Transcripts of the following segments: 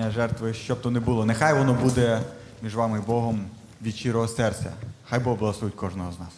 приношення, жертви, щоб то не було. Нехай воно буде між вами і Богом від щирого серця. Хай Бог благословить кожного з нас.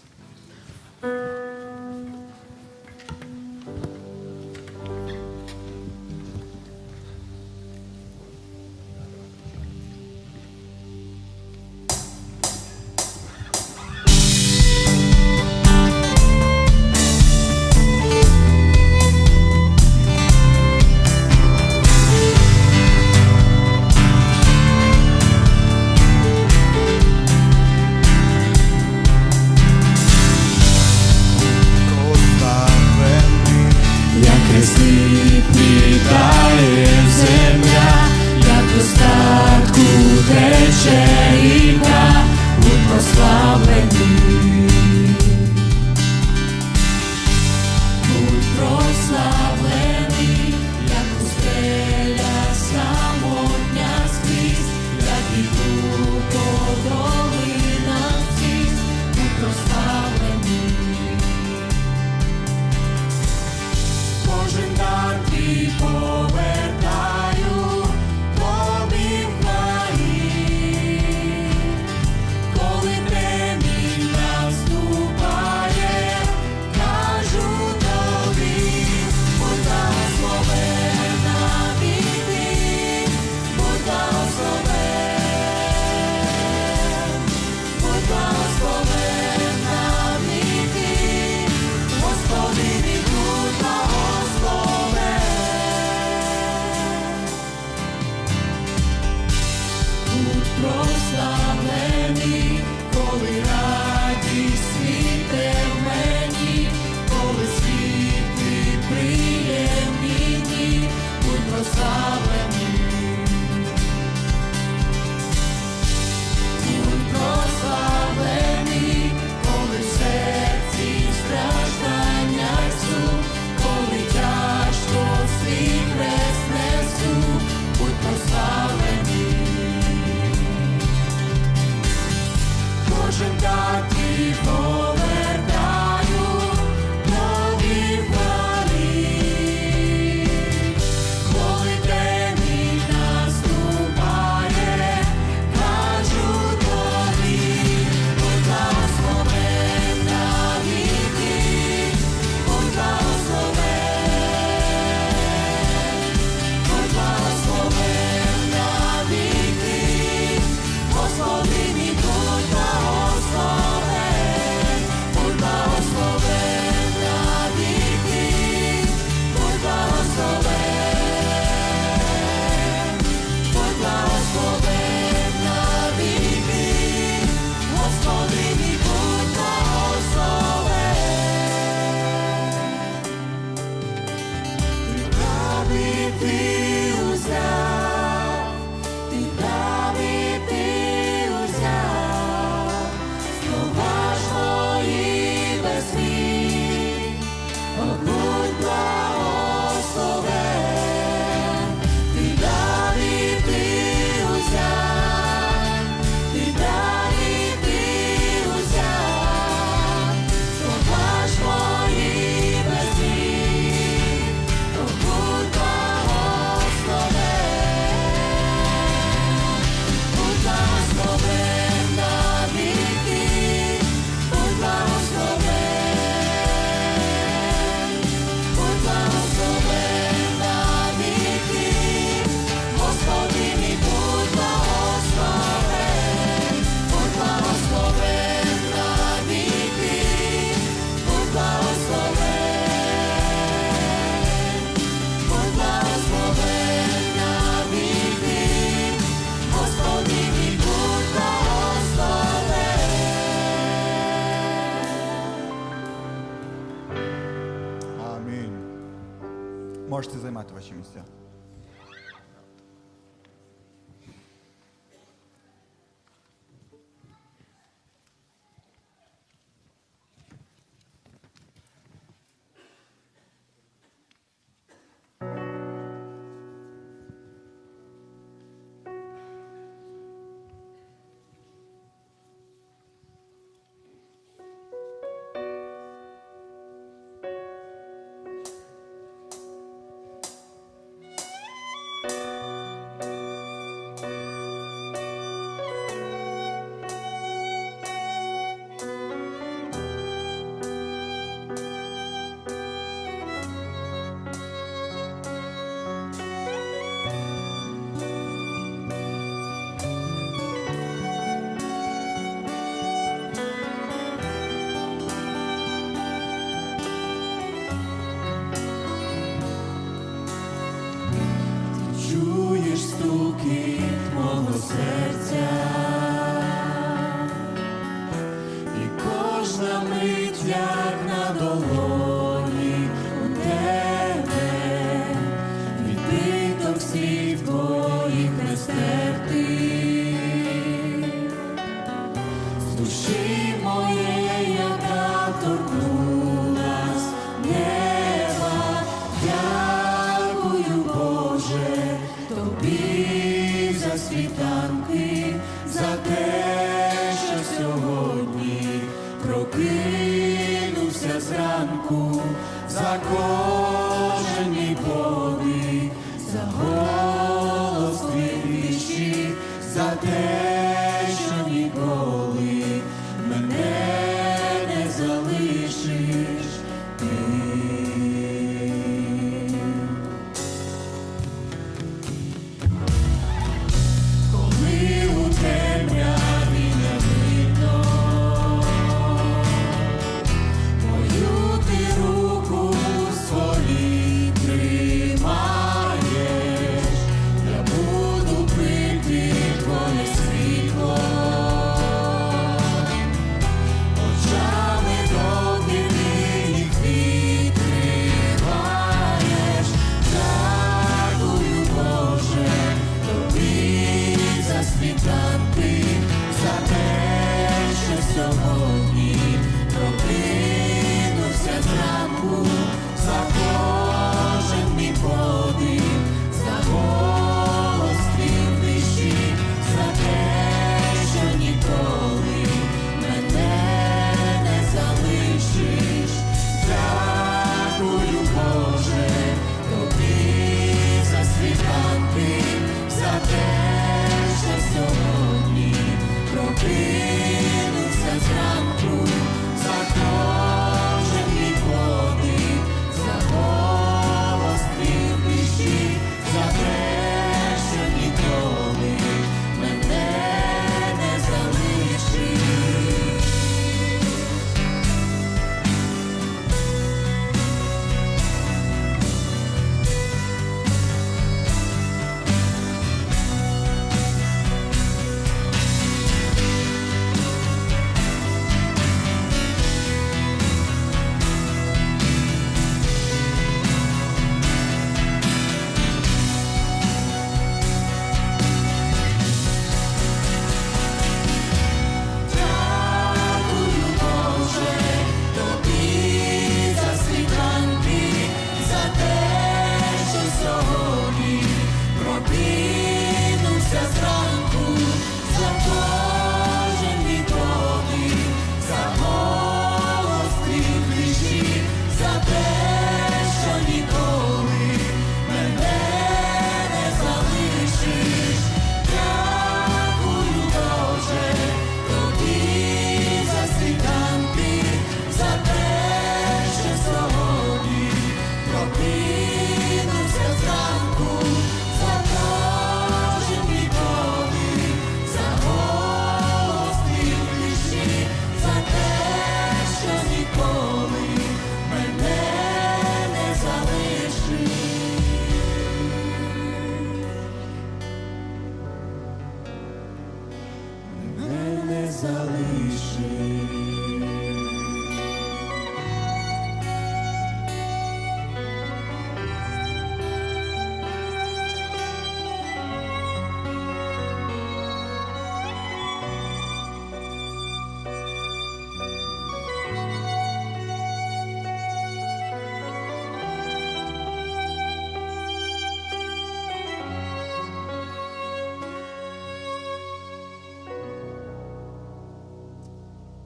Hristiyan. Прокинувся зранку, за кожен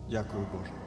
Дякую, Боже.